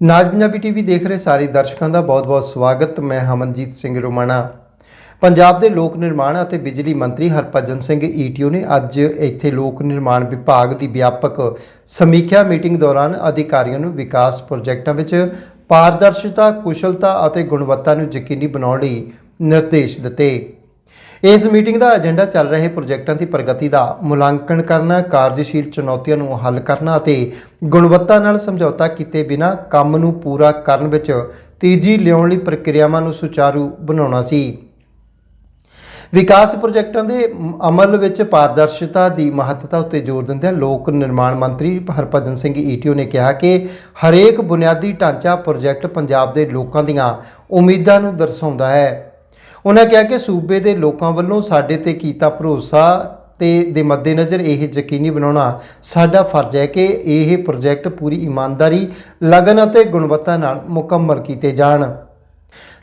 ਨਾਜ Punjabi TV ਦੇਖ ਰਹੇ ਸਾਰੇ ਦਰਸ਼ਕਾਂ ਦਾ ਬਹੁਤ-ਬਹੁਤ ਸਵਾਗਤ। ਮੈਂ ਹਮਨਜੀਤ ਸਿੰਘ ਰੋਮਾਣਾ। ਪੰਜਾਬ ਦੇ ਲੋਕ ਨਿਰਮਾਣ ਅਤੇ ਬਿਜਲੀ ਮੰਤਰੀ ਹਰਭਜਨ ਸਿੰਘ ਈਟੀਓ ਨੇ ਅੱਜ ਇੱਥੇ ਲੋਕ ਨਿਰਮਾਣ ਵਿਭਾਗ ਦੀ ਵਿਆਪਕ ਸਮੀਖਿਆ ਮੀਟਿੰਗ ਦੌਰਾਨ ਅਧਿਕਾਰੀਆਂ ਨੂੰ ਵਿਕਾਸ ਪ੍ਰੋਜੈਕਟਾਂ ਵਿੱਚ ਪਾਰਦਰਸ਼ਤਾ, ਕੁਸ਼ਲਤਾ ਅਤੇ ਗੁਣਵੱਤਾ ਨੂੰ ਯਕੀਨੀ ਬਣਾਉਣ ਲਈ ਨਿਰਦੇਸ਼ ਦਿੱਤੇ। ਇਸ ਮੀਟਿੰਗ ਦਾ ਏਜੰਡਾ ਚੱਲ ਰਹੇ ਪ੍ਰੋਜੈਕਟਾਂ ਦੀ ਪ੍ਰਗਤੀ ਦਾ ਮੁਲਾਂਕਣ ਕਰਨਾ, ਕਾਰਜਸ਼ੀਲ ਚੁਣੌਤੀਆਂ ਨੂੰ ਹੱਲ ਕਰਨਾ ਅਤੇ ਗੁਣਵੱਤਾ ਨਾਲ ਸਮਝੌਤਾ ਕੀਤੇ ਬਿਨਾਂ ਕੰਮ ਨੂੰ ਪੂਰਾ ਕਰਨ ਵਿੱਚ ਤੇਜ਼ੀ ਲਿਆਉਣ ਲਈ ਪ੍ਰਕਿਰਿਆਵਾਂ ਨੂੰ ਸੁਚਾਰੂ ਬਣਾਉਣਾ ਸੀ। ਵਿਕਾਸ ਪ੍ਰੋਜੈਕਟਾਂ ਦੇ ਅਮਲ ਵਿੱਚ ਪਾਰਦਰਸ਼ਤਾ ਦੀ ਮਹੱਤਤਾ ਉੱਤੇ ਜ਼ੋਰ ਦਿੰਦਿਆਂ ਲੋਕ ਨਿਰਮਾਣ ਮੰਤਰੀ ਹਰਭਜਨ ਸਿੰਘ ਈਟੀਓ ਨੇ ਕਿਹਾ ਕਿ ਹਰੇਕ ਬੁਨਿਆਦੀ ਢਾਂਚਾ ਪ੍ਰੋਜੈਕਟ ਪੰਜਾਬ ਦੇ ਲੋਕਾਂ ਦੀਆਂ ਉਮੀਦਾਂ ਨੂੰ ਦਰਸਾਉਂਦਾ ਹੈ। ਉਹਨਾਂ ਕਿਹਾ ਕਿ ਸੂਬੇ ਦੇ ਲੋਕਾਂ ਵੱਲੋਂ ਸਾਡੇ ਤੇ ਕੀਤਾ ਭਰੋਸਾ ਤੇ ਦੇ ਮੱਦੇਨਜ਼ਰ ਇਹ ਯਕੀਨੀ ਬਣਾਉਣਾ ਸਾਡਾ ਫਰਜ਼ ਹੈ ਕਿ ਇਹ ਪ੍ਰੋਜੈਕਟ ਪੂਰੀ ਇਮਾਨਦਾਰੀ, ਲਗਨ ਅਤੇ ਗੁਣਵੱਤਾ ਨਾਲ ਮੁਕੰਮਲ ਕੀਤੇ ਜਾਣ।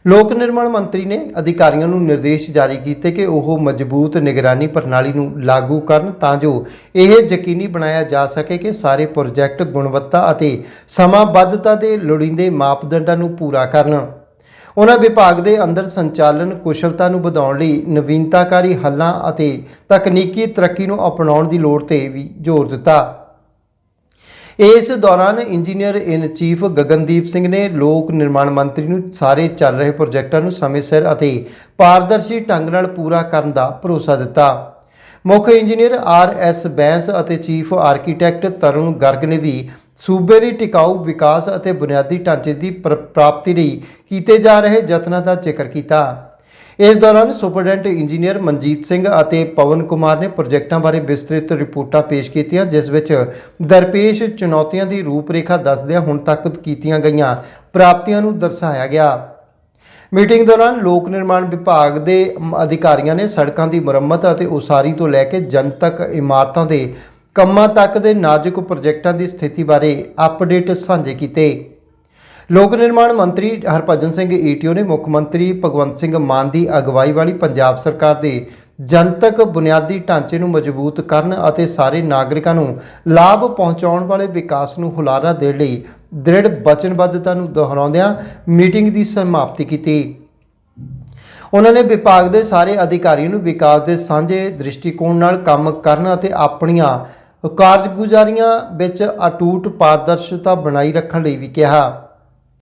ਲੋਕ ਨਿਰਮਾਣ ਮੰਤਰੀ ਨੇ ਅਧਿਕਾਰੀਆਂ ਨੂੰ ਨਿਰਦੇਸ਼ ਜਾਰੀ ਕੀਤੇ ਕਿ ਉਹ ਮਜ਼ਬੂਤ ਨਿਗਰਾਨੀ ਪ੍ਰਣਾਲੀ ਨੂੰ ਲਾਗੂ ਕਰਨ ਤਾਂ ਜੋ ਇਹ ਯਕੀਨੀ ਬਣਾਇਆ ਜਾ ਸਕੇ ਕਿ ਸਾਰੇ ਪ੍ਰੋਜੈਕਟ ਗੁਣਵੱਤਾ ਅਤੇ ਸਮਾਂਬੱਧਤਾ ਦੇ ਲੋੜੀਂਦੇ ਮਾਪਦੰਡਾਂ ਨੂੰ ਪੂਰਾ ਕਰਨ। ਉਹਨਾਂ ਵਿਭਾਗ ਦੇ ਅੰਦਰ ਸੰਚਾਲਨ, ਕੁਸ਼ਲਤਾ ਨੂੰ ਵਧਾਉਣ ਲਈ ਨਵੀਨਤਾਕਾਰੀ ਹੱਲਾਂ ਅਤੇ ਤਕਨੀਕੀ ਤਰੱਕੀ ਨੂੰ ਅਪਣਾਉਣ ਦੀ ਲੋੜ ਤੇ ਵੀ ਜ਼ੋਰ ਦਿੱਤਾ। ਇਸ ਦੌਰਾਨ engineer in chief Gagandeep Singh ਨੇ ਲੋਕ ਨਿਰਮਾਣ ਮੰਤਰੀ ਨੂੰ ਸਾਰੇ ਚੱਲ ਰਹੇ ਪ੍ਰੋਜੈਕਟਾਂ ਨੂੰ ਸਮੇਂ ਸਿਰ ਅਤੇ ਪਾਰਦਰਸ਼ੀ ਢੰਗ ਨਾਲ ਪੂਰਾ ਕਰਨ ਦਾ ਭਰੋਸਾ ਦਿੱਤਾ। ਮੁੱਖ ਇੰਜੀਨੀਅਰ ਆਰ ਐਸ ਬੈਂਸ ਅਤੇ ਚੀਫ ਆਰਕੀਟੈਕਟ ਤਰੁਣ ਗਰਗ ਨੇ ਵੀ ਸੂਬੇ ਦੀ ਟਿਕਾਊ, ਵਿਕਾਸ ਅਤੇ ਬੁਨਿਆਦੀ ਢਾਂਚੇ ਦੀ ਪ੍ਰਾਪਤੀ ਲਈ ਕੀਤੇ ਜਾ ਰਹੇ ਯਤਨਾਂ ਦਾ ਜ਼ਿਕਰ ਕੀਤਾ। ਇਸ ਦੌਰਾਨ ਸੁਪਰਡੈਂਟ ਇੰਜੀਨੀਅਰ ਮਨਜੀਤ ਸਿੰਘ ਅਤੇ ਪਵਨ ਕੁਮਾਰ ਨੇ ਪ੍ਰੋਜੈਕਟਾਂ ਬਾਰੇ ਵਿਸਤ੍ਰਿਤ ਰਿਪੋਰਟਾਂ ਪੇਸ਼ ਕੀਤੀਆਂ, ਜਿਸ ਵਿੱਚ ਦਰਪੇਸ਼ ਚੁਣੌਤੀਆਂ ਦੀ ਰੂਪਰੇਖਾ ਦੱਸਦਿਆਂ ਹੁਣ ਤੱਕ ਕੀਤੀਆਂ ਗਈਆਂ ਪ੍ਰਾਪਤੀਆਂ ਨੂੰ ਦਰਸਾਇਆ ਗਿਆ। ਮੀਟਿੰਗ ਦੌਰਾਨ ਲੋਕ ਨਿਰਮਾਣ ਵਿਭਾਗ ਦੇ ਅਧਿਕਾਰੀਆਂ ਨੇ ਸੜਕਾਂ ਦੀ ਮੁਰੰਮਤ ਅਤੇ ਉਸਾਰੀ ਤੋਂ ਲੈ ਕੇ ਜਨਤਕ ਇਮਾਰਤਾਂ ਦੇ ਕੰਮਾਂ ਤੱਕ ਦੇ ਨਾਜ਼ੁਕ ਪ੍ਰੋਜੈਕਟਾਂ ਦੀ ਸਥਿਤੀ ਬਾਰੇ ਅਪਡੇਟ ਸਾਂਝੇ ਕੀਤੇ। ਲੋਕ ਨਿਰਮਾਣ ਮੰਤਰੀ ਹਰਭਜਨ ਸਿੰਘ ਈਟੀਓ ਨੇ ਮੁੱਖ ਮੰਤਰੀ ਭਗਵੰਤ ਸਿੰਘ ਮਾਨ ਦੀ ਅਗਵਾਈ ਵਾਲੀ ਪੰਜਾਬ ਸਰਕਾਰ ਦੇ ਜਨਤਕ ਬੁਨਿਆਦੀ ਢਾਂਚੇ ਨੂੰ ਮਜ਼ਬੂਤ ਕਰਨ ਅਤੇ ਸਾਰੇ ਨਾਗਰਿਕਾਂ ਨੂੰ ਲਾਭ ਪਹੁੰਚਾਉਣ ਵਾਲੇ ਵਿਕਾਸ ਨੂੰ ਹੁਲਾਰਾ ਦੇਣ ਲਈ ਦ੍ਰਿੜ ਵਚਨਬੱਧਤਾ ਨੂੰ ਦੁਹਰਾਉਂਦਿਆਂ ਮੀਟਿੰਗ ਦੀ ਸਮਾਪਤੀ ਕੀਤੀ। ਉਹਨਾਂ ਨੇ ਵਿਭਾਗ ਦੇ ਸਾਰੇ ਅਧਿਕਾਰੀਆਂ ਨੂੰ ਵਿਕਾਸ ਦੇ ਸਾਂਝੇ ਦ੍ਰਿਸ਼ਟੀਕੋਣ ਨਾਲ ਕੰਮ ਕਰਨ ਅਤੇ ਆਪਣੀਆਂ ਕਾਰਜਗੁਜ਼ਾਰੀਆਂ ਵਿੱਚ ਅਟੂਟ ਪਾਰਦਰਸ਼ਤਾ ਬਣਾਈ ਰੱਖਣ ਲਈ ਵੀ ਕਿਹਾ।